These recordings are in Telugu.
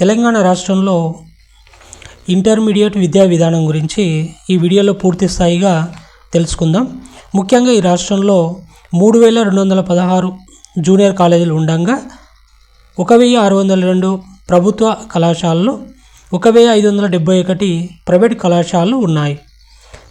తెలంగాణ రాష్ట్రంలో ఇంటర్మీడియట్ విద్యా విధానం గురించి ఈ వీడియోలో పూర్తి స్థాయిగా తెలుసుకుందాం. ముఖ్యంగా ఈ రాష్ట్రంలో మూడు వేల రెండు వందల పదహారు జూనియర్ కాలేజీలు ఉండగా ఒక వెయ్యి ఆరు వందల రెండు ప్రభుత్వ కళాశాలలు ఒక వెయ్యి ఐదు వందల డెబ్బై ఒకటి ప్రైవేట్ కళాశాలలు ఉన్నాయి.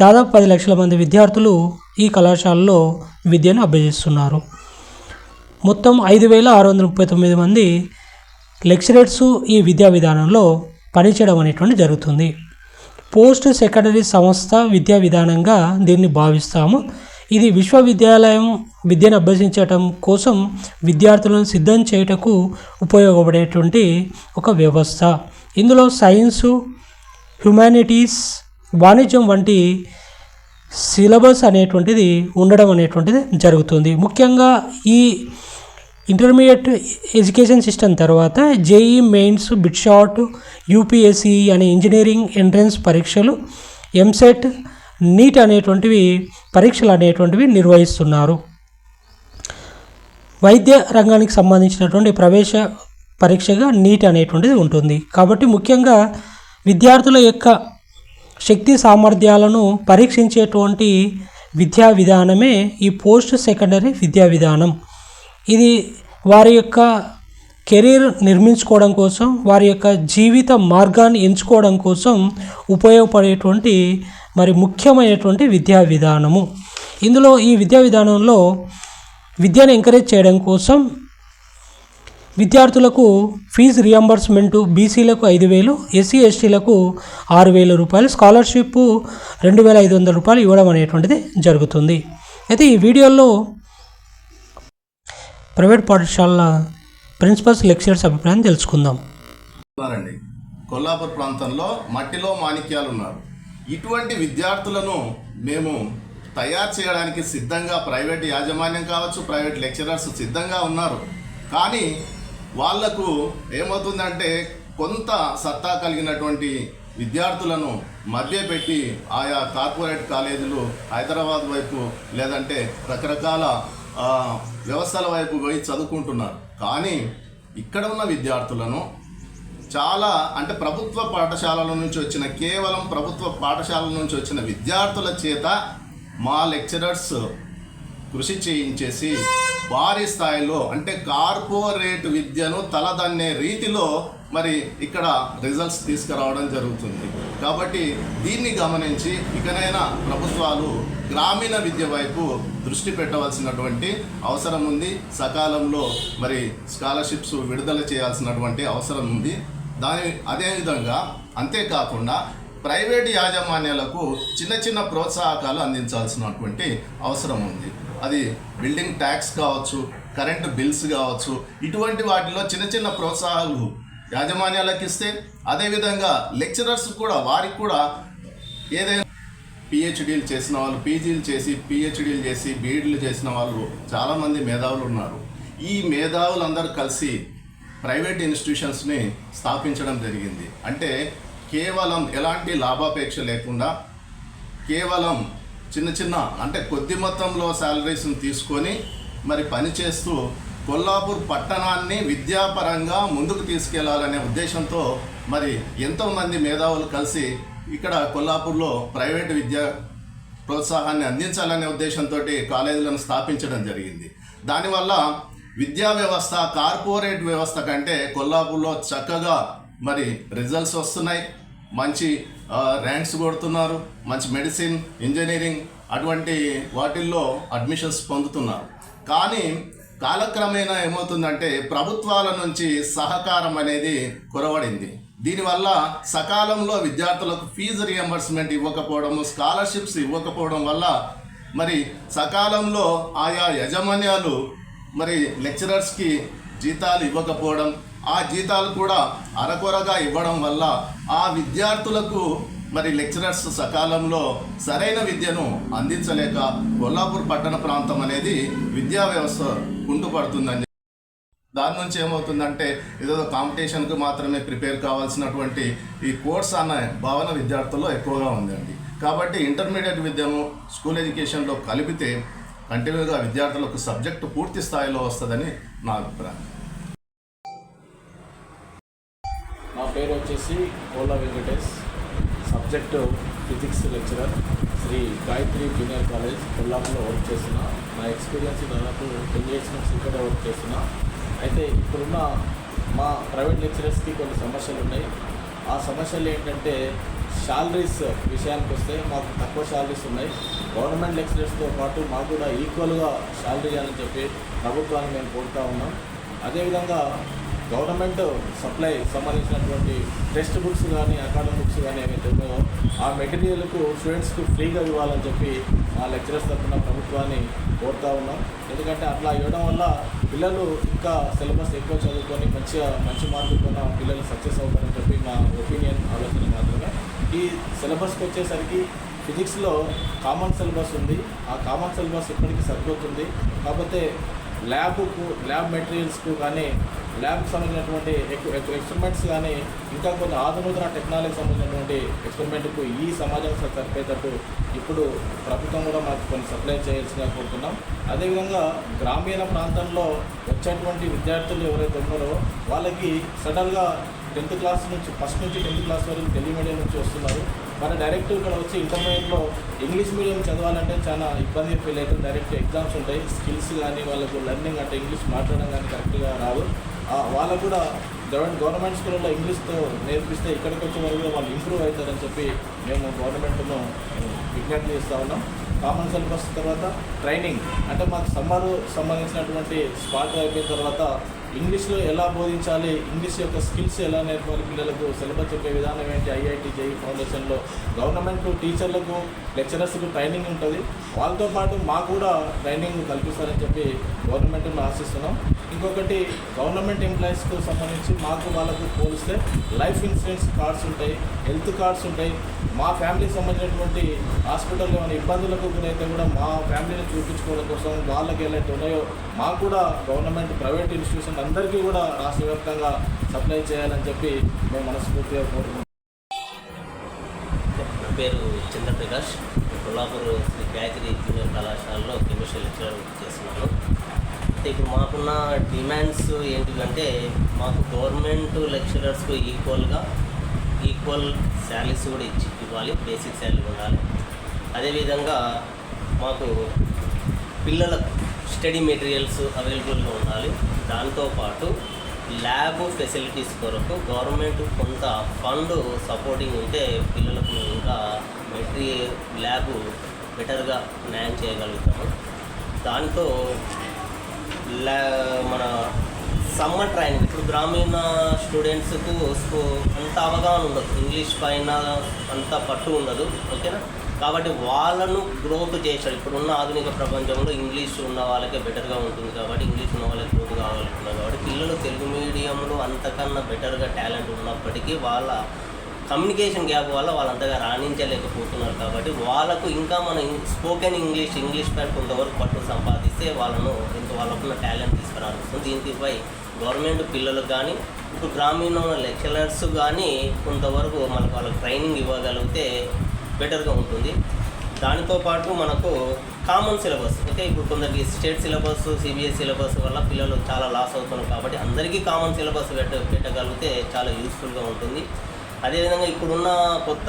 దాదాపు పది లక్షల మంది విద్యార్థులు ఈ కళాశాలలో విద్యను అభ్యసిస్తున్నారు. మొత్తం ఐదు వేల ఆరు వందల ముప్పై తొమ్మిది మంది లెక్చరర్స్ ఈ విద్యా విధానంలో పనిచేయడం అనేటువంటి జరుగుతుంది. పోస్ట్ సెకండరీ సంస్థ విద్యా విధానంగా దీన్ని భావిస్తాము. ఇది విశ్వవిద్యాలయం విద్యను అభ్యసించటం కోసం విద్యార్థులను సిద్ధం చేయటకు ఉపయోగపడేటువంటి ఒక వ్యవస్థ. ఇందులో సైన్సు హ్యుమానిటీస్ వాణిజ్యం వంటి సిలబస్ అనేటువంటిది ఉండడం అనేటువంటిది జరుగుతుంది. ముఖ్యంగా ఈ ఇంటర్మీడియట్ ఎడ్యుకేషన్ సిస్టమ్ తర్వాత జేఈ మెయిన్స్ బిట్షాట్ యూపీఎస్సి అనే ఇంజనీరింగ్ ఎంట్రన్స్ పరీక్షలు ఎంసెట్ నీట్ అనేటువంటివి పరీక్షలు అనేటువంటివి నిర్వహిస్తున్నారు. వైద్య రంగానికి సంబంధించినటువంటి ప్రవేశ పరీక్షగా నీట్ అనేటువంటిది ఉంటుంది. కాబట్టి ముఖ్యంగా విద్యార్థుల యొక్క శక్తి సామర్థ్యాలను పరీక్షించేటువంటి విద్యా విధానమే ఈ పోస్ట్ సెకండరీ విద్యా విధానం. ఇది వారి యొక్క కెరీర్ నిర్మించుకోవడం కోసం వారి యొక్క జీవిత మార్గాన్ని ఎంచుకోవడం కోసం ఉపయోగపడేటువంటి మరి ముఖ్యమైనటువంటి విద్యా విధానము. ఇందులో ఈ విద్యా విధానంలో విద్యను ఎంకరేజ్ చేయడం కోసం విద్యార్థులకు ఫీజు రియంబర్స్మెంటు బీసీలకు ఐదు వేలు ఎస్సీ ఎస్టీలకు ఆరు వేల రూపాయలు స్కాలర్షిప్ రెండు వేల ఐదు వందల రూపాయలు ఇవ్వడం అనేటువంటిది జరుగుతుంది. అయితే ఈ వీడియోలో ప్రైవేట్ పాఠశాలల ప్రిన్సిపల్స్ లెక్చరర్స్ అభిప్రాయం తెలుసుకుందాం. అండి కొల్లాపూర్ ప్రాంతంలో మట్టిలో మాణిక్యాలు ఉన్నారు ఇటువంటి విద్యార్థులను మేము తయారు చేయడానికి సిద్ధంగా ప్రైవేట్ యాజమాన్యం కావచ్చు ప్రైవేట్ లెక్చరర్స్ సిద్ధంగా ఉన్నారు. కానీ వాళ్ళకు ఏమవుతుందంటే కొంత సత్తా కలిగినటువంటి విద్యార్థులను మధ్యపెట్టి ఆయా కార్పొరేట్ కాలేజీలు హైదరాబాద్ వైపు లేదంటే రకరకాల వ్యవస్థల వైపు పోయి చదువుకుంటున్నారు. కానీ ఇక్కడ ఉన్న విద్యార్థులను చాలా అంటే ప్రభుత్వ పాఠశాలల నుంచి వచ్చిన కేవలం ప్రభుత్వ పాఠశాలల నుంచి వచ్చిన విద్యార్థుల చేత మా లెక్చరర్స్ కృషి చేయించేసి భారీ స్థాయిలో అంటే కార్పొరేట్ విద్యను తలదన్నే రీతిలో మరి ఇక్కడ రిజల్ట్స్ తీసుకురావడం జరుగుతుంది. కాబట్టి దీన్ని గమనించి ఇకనైనా ప్రభుత్వాలు గ్రామీణ విద్య వైపు దృష్టి పెట్టవలసినటువంటి అవసరం ఉంది. సకాలంలో మరి స్కాలర్షిప్స్ విడుదల చేయాల్సినటువంటి అవసరం ఉంది. దాని అదేవిధంగా అంతేకాకుండా ప్రైవేట్ యాజమాన్యాలకు చిన్న చిన్న ప్రోత్సాహకాలు అందించాల్సినటువంటి అవసరం ఉంది. అది బిల్డింగ్ ట్యాక్స్ కావచ్చు కరెంటు బిల్స్ కావచ్చు ఇటువంటి వాటిలో చిన్న చిన్న ప్రోత్సాహాలు యాజమాన్యాలకు ఇస్తే అదేవిధంగా లెక్చరర్స్ కూడా వారికి కూడా ఏదైనా పిహెచ్డీలు చేసిన వాళ్ళు పీజీలు చేసి పిహెచ్డీలు చేసి బీఈడీలు చేసిన వాళ్ళు చాలామంది మేధావులు ఉన్నారు. ఈ మేధావులందరూ కలిసి ప్రైవేట్ ఇన్స్టిట్యూషన్స్ని స్థాపించడం జరిగింది. అంటే కేవలం ఎలాంటి లాభాపేక్ష లేకుండా కేవలం చిన్న చిన్న అంటే కొద్ది మొత్తంలో శాలరీస్ని తీసుకొని మరి పనిచేస్తూ కొల్లాపూర్ పట్టణాన్ని విద్యాపరంగా ముందుకు తీసుకెళ్ళాలనే ఉద్దేశంతో మరి ఎంతోమంది మేధావులు కలిసి ఇక్కడ కొల్లాపూర్లో ప్రైవేట్ విద్యా ప్రోత్సాహాన్ని అందించాలనే ఉద్దేశంతో కాలేజీలను స్థాపించడం జరిగింది. దానివల్ల విద్యా వ్యవస్థ కార్పొరేట్ వ్యవస్థ కంటే కొల్లాపూర్లో చక్కగా మరి రిజల్ట్స్ వస్తున్నాయి. మంచి ర్యాంక్స్ కొడుతున్నారు. మంచి మెడిసిన్ ఇంజనీరింగ్ అటువంటి వాటిల్లో అడ్మిషన్స్ పొందుతున్నారు. కానీ కాలక్రమేణా ఏమవుతుందంటే ప్రభుత్వాల నుంచి సహకారం అనేది కొరవడింది. దీనివల్ల సకాలంలో విద్యార్థులకు ఫీజు రియంబర్స్మెంట్ ఇవ్వకపోవడము స్కాలర్షిప్స్ ఇవ్వకపోవడం వల్ల మరి సకాలంలో ఆయా యజమాన్యాలు మరి లెక్చరర్స్కి జీతాలు ఇవ్వకపోవడం ఆ జీతాలు కూడా అరకొరగా ఇవ్వడం వల్ల ఆ విద్యార్థులకు మరి లెక్చరర్స్ సకాలంలో సరైన విద్యను అందించలేక కొల్లాపూర్ పట్టణ ప్రాంతం అనేది విద్యా వ్యవస్థ కుంటుపడుతుందని. దాని నుంచి ఏమవుతుందంటే ఏదో కాంపిటీషన్కి మాత్రమే ప్రిపేర్ కావాల్సినటువంటి ఈ కోర్స్ అన్న భావన విద్యార్థుల్లో ఎక్కువగా ఉందండి. కాబట్టి ఇంటర్మీడియట్ విద్యను స్కూల్ ఎడ్యుకేషన్లో కలిపితే కంటిన్యూగా విద్యార్థులకు సబ్జెక్టు పూర్తి స్థాయిలో వస్తుందని నా అభిప్రాయం. వచ్చి Kola Venkatesh. Subject physics lecturer Shri Gayatri junior college కొల్లాపులో work చేస్తున్నా. నా ఎక్స్పీరియన్స్ దాదాపు టెన్ ఇయర్స్ నుంచి ఇక్కడ వర్క్ చేస్తున్నా. అయితే ఇప్పుడున్న మా ప్రైవేట్ లెక్చరర్స్కి కొన్ని సమస్యలు ఉన్నాయి. ఆ సమస్యలు ఏంటంటే శాలరీస్ విషయానికి వస్తే మాకు తక్కువ శాలరీస్ ఉన్నాయి. గవర్నమెంట్ లెక్చరర్స్తో పాటు మాకు కూడా ఈక్వల్గా శాలరీ అని చెప్పి ప్రభుత్వాన్ని మేము కోరుతా ఉన్నాం. అదేవిధంగా గవర్నమెంట్ సప్లై సంబంధించినటువంటి టెక్స్ట్ బుక్స్ కానీ అకాడమిక్ బుక్స్ కానీ ఏవైతే ఉన్నాయో ఆ మెటీరియల్కు స్టూడెంట్స్కు ఫ్రీగా ఇవ్వాలని చెప్పి ఆ లెక్చరర్స్ తరఫున ప్రభుత్వాన్ని కోరుతా ఉన్నాం. ఎందుకంటే అట్లా ఇవ్వడం వల్ల పిల్లలు ఇంకా సిలబస్ ఎక్కువ చదువుకొని మంచిగా మంచి మార్కులు పిల్లలు సక్సెస్ అవుతారని చెప్పి మా ఒపీనియన్ ఆలోచన మాత్రమే. ఈ సిలబస్కి వచ్చేసరికి ఫిజిక్స్లో కామన్ సిలబస్ ఉంది. ఆ కామన్ సిలబస్ ఇప్పటికీ సరిపోతుంది. కాకపోతే ల్యాబ్కు ల్యాబ్ మెటీరియల్స్కు కానీ ల్యాబ్కి సంబంధించినటువంటి ఎక్స్పెరిమెంట్స్ కానీ ఇంకా కొన్ని ఆధునూతన టెక్నాలజీకి సంబంధించినటువంటి ఎక్స్పెరిమెంట్కు ఈ సమాజం సరిపోయేటట్టు ఇప్పుడు ప్రభుత్వం కూడా మాకు కొన్ని సప్లై చేయాల్సిందిగా కోరుతున్నాం. అదేవిధంగా గ్రామీణ ప్రాంతంలో వచ్చేటువంటి విద్యార్థులు ఎవరైతే ఉన్నారో వాళ్ళకి సడన్గా టెన్త్ క్లాస్ నుంచి ఫస్ట్ నుంచి టెన్త్ క్లాస్ వరకు తెలుగు మీడియం నుంచి వస్తున్నారు. మరి డైరెక్ట్ ఇక్కడ వచ్చి ఇంటర్మీడియట్లో ఇంగ్లీష్ మీడియం చదవాలంటే చాలా ఇబ్బంది ఫీల్ అవుతుంది. డైరెక్ట్ ఎగ్జామ్స్ ఉంటాయి. స్కిల్స్ కానీ వాళ్ళకు లెర్నింగ్ అంటే ఇంగ్లీష్ మాట్లాడడం కానీ కరెక్ట్గా రాదు. వాళ్ళకు కూడా గవర్నమెంట్ గవర్నమెంట్ స్కూల్లో ఇంగ్లీష్తో నేర్పిస్తే ఇక్కడికి వచ్చే వరకు కూడా వాళ్ళు ఇంప్రూవ్ అవుతారని చెప్పి మేము గవర్నమెంట్ను విజ్ఞప్తి చేస్తూ ఉన్నాం. కామన్ సిలబస్ తర్వాత ట్రైనింగ్ అంటే మాకు సమ్మర్ సంబంధించినటువంటి స్పాట్ అయిపోయిన తర్వాత ఇంగ్లీష్లో ఎలా బోధించాలి ఇంగ్లీష్ యొక్క స్కిల్స్ ఎలా నేర్పాలి పిల్లలకు సిలబస్ చెప్పే విధానం ఏంటి ఐఐటి జేఈ ఫౌండేషన్లో. గవర్నమెంట్ టీచర్లకు లెక్చరర్స్కు ట్రైనింగ్ ఉంటుంది. వాళ్ళతో పాటు మాకు కూడా ట్రైనింగ్ కల్పిస్తారని చెప్పి గవర్నమెంట్ను ఆశిస్తున్నాం. ఇంకొకటి గవర్నమెంట్ ఎంప్లాయీస్కు సంబంధించి మాకు వాళ్ళకు పోలిస్తే లైఫ్ ఇన్సూరెన్స్ కార్డ్స్ ఉంటాయి హెల్త్ కార్డ్స్ ఉంటాయి మా ఫ్యామిలీకి సంబంధించినటువంటి హాస్పిటల్లో ఉన్న ఇబ్బందులకు గురైతే కూడా మా ఫ్యామిలీని చూపించుకోవడం కోసం వాళ్ళకి ఏదైతే ఉన్నాయో మాకు కూడా గవర్నమెంట్ ప్రైవేట్ ఇన్స్టిట్యూషన్ అందరికీ కూడా రాష్ట్ర వ్యాప్తంగా సప్లై చేయాలని చెప్పి మేము మనస్ఫూర్తిగా కోరుకుంటున్నాం. నా పేరు చంద్రప్రకాష్ కొల్లాపూర్ శ్రీ గాయత్రి జూనియర్ కళాశాలలో కెమిస్ట్రీ లెక్చరర్ చేస్తున్నాను. అయితే ఇప్పుడు మాకున్న డిమాండ్స్ ఏంటిదంటే మాకు గవర్నమెంట్ లెక్చరర్స్కు ఈక్వల్గా ఈక్వల్ శాలరీస్ కూడా ఇచ్చి ఇవ్వాలి బేసిక్ శాలరీ ఉండాలి అదేవిధంగా మాకు పిల్లల స్టడీ మెటీరియల్స్ అవైలబుల్గా ఉండాలి. దాంతోపాటు ల్యాబ్ ఫెసిలిటీస్ కొరకు గవర్నమెంట్ కొంత ఫండ్ సపోర్టింగ్ ఉంటే పిల్లలకు ఇంకా మెటీరియల్ ల్యాబ్ బెటర్గా న్యాయం చేయగలుగుతాము. దాంతో ల్యా మన సమ్మర్ ట్రైనింగ్ ఇప్పుడు గ్రామీణ స్టూడెంట్స్కు అంత అవగాహన ఉండదు. ఇంగ్లీష్ పైన అంత పట్టు ఉండదు. ఓకేనా? కాబట్టి వాళ్ళను గ్రోత్ చేశాడు ఇప్పుడున్న ఆధునిక ప్రపంచంలో ఇంగ్లీష్ ఉన్న వాళ్ళకే బెటర్గా ఉంటుంది కాబట్టి ఇంగ్లీష్ ఉన్న వాళ్ళకి గ్రోత్ కావాలనుకున్నారు కాబట్టి పిల్లలు తెలుగు మీడియంలో అంతకన్నా బెటర్గా టాలెంట్ ఉన్నప్పటికీ వాళ్ళ కమ్యూనికేషన్ గ్యాప్ వల్ల వాళ్ళంతగా రాణించలేకపోతున్నారు కాబట్టి వాళ్ళకు ఇంకా మన స్పోకెన్ ఇంగ్లీష్ ఇంగ్లీష్ పైన కొంతవరకు పట్టు సంపాదిస్తే వాళ్ళను ఇంత వాళ్ళకున్న టాలెంట్ తీసుకురావచ్చు దీనిపై గవర్నమెంట్ పిల్లలకు కానీ ఇప్పుడు గ్రామీణ లెక్చరర్స్ కానీ కొంతవరకు మనకు వాళ్ళకి ట్రైనింగ్ ఇవ్వగలిగితే బెటర్గా ఉంటుంది. దానితో పాటు మనకు కామన్ సిలబస్ ఓకే ఇప్పుడు కొందరికి స్టేట్ సిలబస్ సిబిఎస్ సిలబస్ వల్ల పిల్లలు చాలా లాస్ అవుతున్నారు కాబట్టి అందరికీ కామన్ సిలబస్ పెట్ట పెట్టగలిగితే చాలా యూస్ఫుల్గా ఉంటుంది. అదేవిధంగా ఇప్పుడున్న కొత్త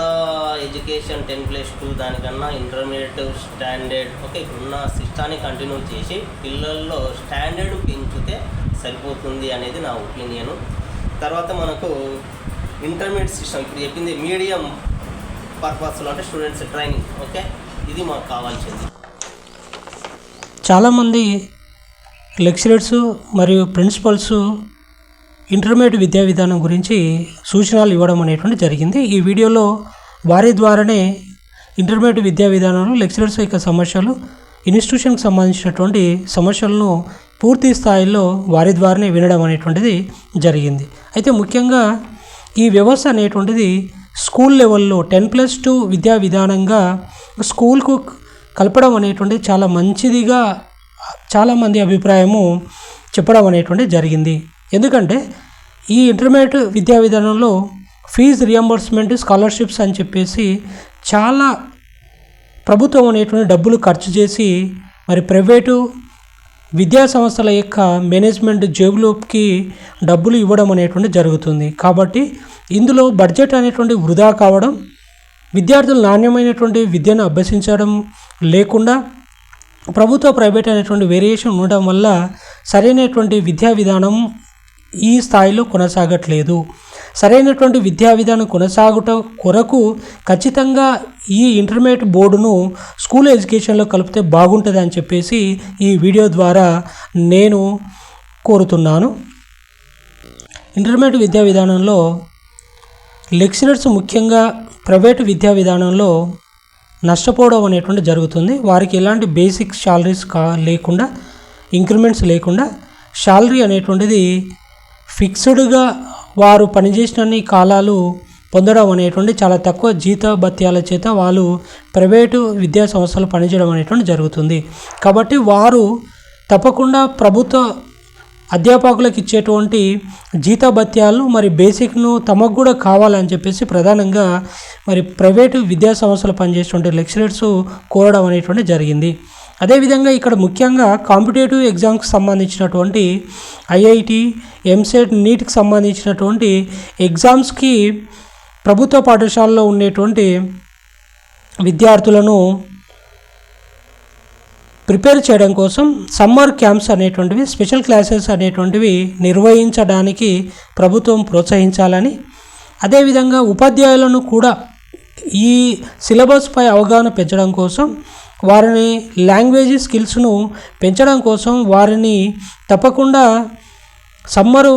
ఎడ్యుకేషన్ టెన్ ప్లస్ టూ దానికన్నా ఇంటర్మీడియట్ స్టాండర్డ్ ఓకే ఇప్పుడున్న సిస్టాన్ని కంటిన్యూ చేసి పిల్లల్లో స్టాండర్డ్ పెంచితే సరిపోతుంది అనేది నా ఒపీనియన్. తర్వాత మనకు ఇంటర్మీడియట్ సిస్టమ్ ఇప్పుడు చెప్పింది మీడియం పర్పస్లో అంటే స్టూడెంట్స్ ట్రైనింగ్ ఓకే? ఇది మాకు కావాల్సింది. చాలామంది లెక్చరర్స్ మరియు ప్రిన్సిపల్స్ ఇంటర్మీడియట్ విద్యా విధానం గురించి సూచనలు ఇవ్వడం అనేటువంటి జరిగింది. ఈ వీడియోలో వారి ద్వారానే ఇంటర్మీడియట్ విద్యా విధానంలో లెక్చరర్స్ యొక్క సమస్యలు ఇన్స్టిట్యూషన్కి సంబంధించినటువంటి సమస్యలను పూర్తి స్థాయిలో వారి ద్వారానే వినడం అనేటువంటిది జరిగింది. అయితే ముఖ్యంగా ఈ వ్యవస్థ అనేటువంటిది స్కూల్ లెవెల్లో టెన్ ప్లస్ టూ విద్యా విధానంగా స్కూల్కు కలపడం అనేటువంటిది చాలా మంచిదిగా చాలామంది అభిప్రాయము చెప్పడం అనేటువంటిది జరిగింది. ఎందుకంటే ఈ ఇంటర్మీడియట్ విద్యా విధానంలో ఫీజు రియంబర్స్మెంట్ స్కాలర్షిప్స్ అని చెప్పేసి చాలా ప్రభుత్వం అనేటువంటి డబ్బులు ఖర్చు చేసి మరి ప్రైవేటు విద్యా సంస్థల యొక్క మేనేజ్మెంట్ జేబులోకి డబ్బులు ఇవ్వడం అనేటువంటి జరుగుతుంది. కాబట్టి ఇందులో బడ్జెట్ అనేటువంటి వృధా కావడం విద్యార్థులు నాణ్యమైనటువంటి విద్యను అభ్యసించడం లేకుండా ప్రభుత్వ ప్రైవేట్ అనేటువంటి వేరియేషన్ ఉండడం వల్ల సరైనటువంటి విద్యా విధానం ఈ స్థాయిలో కొనసాగట్లేదు. సరైనటువంటి విద్యా విధానం కొనసాగుట కొరకు ఖచ్చితంగా ఈ ఇంటర్మీడియట్ బోర్డును స్కూల్ ఎడ్యుకేషన్లో కలిపితే బాగుంటుంది అని చెప్పేసి ఈ వీడియో ద్వారా నేను కోరుతున్నాను. ఇంటర్మీడియట్ విద్యా విధానంలో లెక్చరర్స్ ముఖ్యంగా ప్రైవేటు విద్యా విధానంలో నష్టపోవడం అనేటువంటి జరుగుతుంది. వారికి ఎలాంటి బేసిక్ శాలరీస్ కా లేకుండా ఇంక్రిమెంట్స్ లేకుండా శాలరీ అనేటువంటిది ఫిక్స్డ్గా వారు పనిచేసిన కాలాలు పొందడం అనేటువంటి చాలా తక్కువ జీత భత్యాల చేత వాళ్ళు ప్రైవేటు విద్యా సంస్థలు పనిచేయడం అనేటువంటి జరుగుతుంది. కాబట్టి వారు తప్పకుండా ప్రభుత్వ అధ్యాపకులకు ఇచ్చేటువంటి జీతభత్యాలు మరి బేసిక్ను తమకు కూడా కావాలని చెప్పేసి ప్రధానంగా మరి ప్రైవేటు విద్యా సంస్థలు పనిచేసేటువంటి లెక్చరర్స్ కోరడం అనేటువంటి జరిగింది. అదేవిధంగా ఇక్కడ ముఖ్యంగా కాంపిటేటివ్ ఎగ్జామ్కి సంబంధించినటువంటి ఐఐటి ఎంసెట్ నీట్కి సంబంధించినటువంటి ఎగ్జామ్స్కి ప్రభుత్వ పాఠశాలలో ఉండేటువంటి విద్యార్థులను ప్రిపేర్ చేయడం కోసం సమ్మర్ క్యాంప్స్ అనేటువంటివి స్పెషల్ క్లాసెస్ అనేటువంటివి నిర్వహించడానికి ప్రభుత్వం ప్రోత్సహించాలని అదేవిధంగా ఉపాధ్యాయులను కూడా ఈ సిలబస్పై అవగాహన పెంచడం కోసం వారిని లాంగ్వేజ్ స్కిల్స్ను పెంచడం కోసం వారిని తప్పకుండా సమ్మరు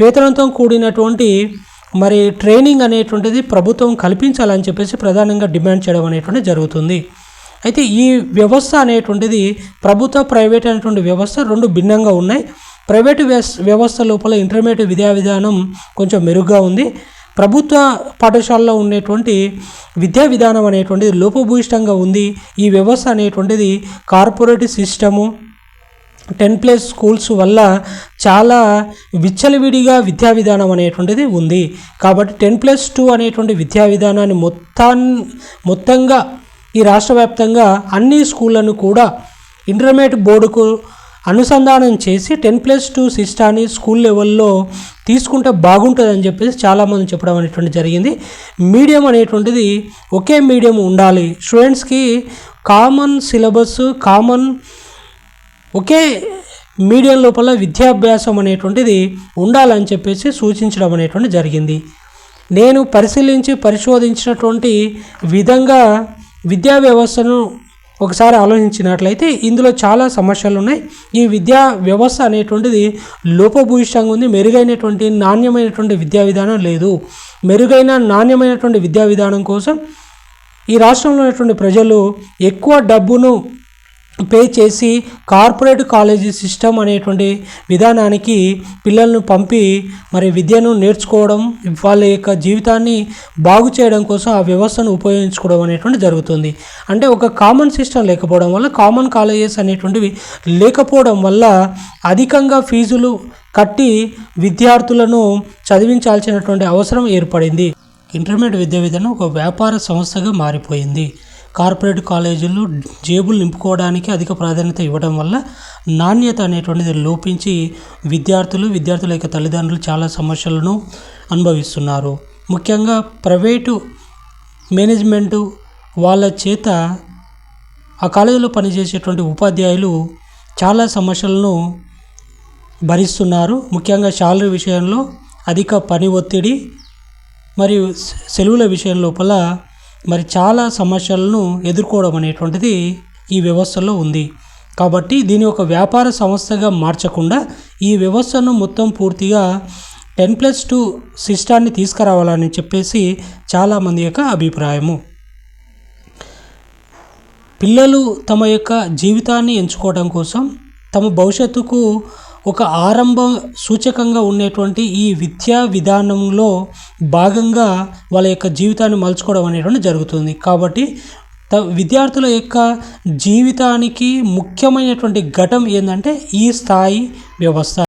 వేతనంతో కూడినటువంటి మరి ట్రైనింగ్ అనేటువంటిది ప్రభుత్వం కల్పించాలని చెప్పేసి ప్రధానంగా డిమాండ్ చేయడం అనేటువంటిది జరుగుతుంది. అయితే ఈ వ్యవస్థ అనేటువంటిది ప్రభుత్వ ప్రైవేట్ అనేటువంటి వ్యవస్థ రెండు భిన్నంగా ఉన్నాయి. ప్రైవేటు వ్యవస్థ లోపల ఇంటర్మీడియట్ విద్యా విధానం కొంచెం మెరుగ్గా ఉంది. ప్రభుత్వ పాఠశాలలో ఉండేటువంటి విద్యా విధానం అనేటువంటిది లోపభూయిష్టంగా ఉంది. ఈ వ్యవస్థ అనేటువంటిది corporate system ten plus schools వల్ల చాలా విచ్చలవిడిగా విద్యా విధానం అనేటువంటిది ఉంది. కాబట్టి టెన్ ప్లస్ టూ అనేటువంటి విద్యా విధానాన్ని మొత్తాన్ మొత్తంగా ఈ రాష్ట్ర వ్యాప్తంగా అన్ని స్కూళ్ళను కూడా ఇంటర్మీడియట్ బోర్డుకు అనుసంధానం చేసి టెన్ ప్లస్ టూ సిస్టాన్ని స్కూల్ లెవెల్లో తీసుకుంటే బాగుంటుందని చెప్పేసి చాలామంది చెప్పడం అనేటువంటి జరిగింది. మీడియం అనేటువంటిది ఒకే మీడియం ఉండాలి. స్టూడెంట్స్కి కామన్ సిలబస్ కామన్ ఒకే మీడియం లోపల విద్యాభ్యాసం అనేటువంటిది ఉండాలని చెప్పేసి సూచించడం అనేటువంటి జరిగింది. నేను పరిశీలించి పరిశోధించినటువంటి విధంగా విద్యా వ్యవస్థను ఒకసారి ఆలోచించినట్లయితే ఇందులో చాలా సమస్యలు ఉన్నాయి ఈ విద్యా వ్యవస్థ అనేటువంటిది లోపభూయిష్టంగా ఉంది మెరుగైనటువంటి నాణ్యమైనటువంటి విద్యా విధానం లేదు. మెరుగైన నాణ్యమైనటువంటి విద్యా విధానం కోసం ఈ రాష్ట్రంలో ఉన్నటువంటి ప్రజలు ఎక్కువ డబ్బును పే చేసి కార్పొరేట్ కాలేజీ సిస్టమ్ అనేటువంటి విధానానికి పిల్లలను పంపి మరి విద్యను నేర్చుకోవడం వాళ్ళ యొక్క జీవితాన్ని బాగు చేయడం కోసం ఆ వ్యవస్థను ఉపయోగించుకోవడం అనేటువంటి జరుగుతుంది. అంటే ఒక కామన్ సిస్టమ్ లేకపోవడం వల్ల కామన్ కాలేజెస్ అనేటువంటివి లేకపోవడం వల్ల అధికంగా ఫీజులు కట్టి విద్యార్థులను చదివించాల్సినటువంటి అవసరం ఏర్పడింది. ఇంటర్మీడియట్ విద్యా విధానం ఒక వ్యాపార సంస్థగా మారిపోయింది. కార్పొరేట్ కాలేజీలు జేబులు నింపుకోవడానికి అధిక ప్రాధాన్యత ఇవ్వడం వల్ల నాణ్యత అనేటువంటిది లోపించి విద్యార్థులు విద్యార్థుల యొక్క తల్లిదండ్రులు చాలా సమస్యలను అనుభవిస్తున్నారు. ముఖ్యంగా ప్రైవేటు మేనేజ్మెంటు వాళ్ళ చేత ఆ కాలేజీలో పనిచేసేటువంటి ఉపాధ్యాయులు చాలా సమస్యలను భరిస్తున్నారు. ముఖ్యంగా శాలరీ విషయంలో అధిక పని ఒత్తిడి మరియు సెలవుల విషయం లోపల మరి చాలా సమస్యలను ఎదుర్కోవడం అనేటువంటిది ఈ వ్యవస్థలో ఉంది. కాబట్టి దీని ఒక వ్యాపార సంస్థగా మార్చకుండా ఈ వ్యవస్థను మొత్తం పూర్తిగా టెన్ ప్లస్ టూ సిస్టాన్ని తీసుకురావాలని చెప్పేసి చాలామంది యొక్క అభిప్రాయము. పిల్లలు తమ యొక్క జీవితాన్ని ఎంచుకోవడం కోసం తమ భవిష్యత్తుకు ఒక ఆరంభ సూచకంగా ఉండేటువంటి ఈ విద్యా విధానంలో భాగంగా వాళ్ళ యొక్క జీవితాన్ని మలుచుకోవడం అనేటువంటి జరుగుతుంది. కాబట్టి త విద్యార్థుల యొక్క జీవితానికి ముఖ్యమైనటువంటి ఘటం ఏంటంటే ఈ స్థాయి వ్యవస్థ.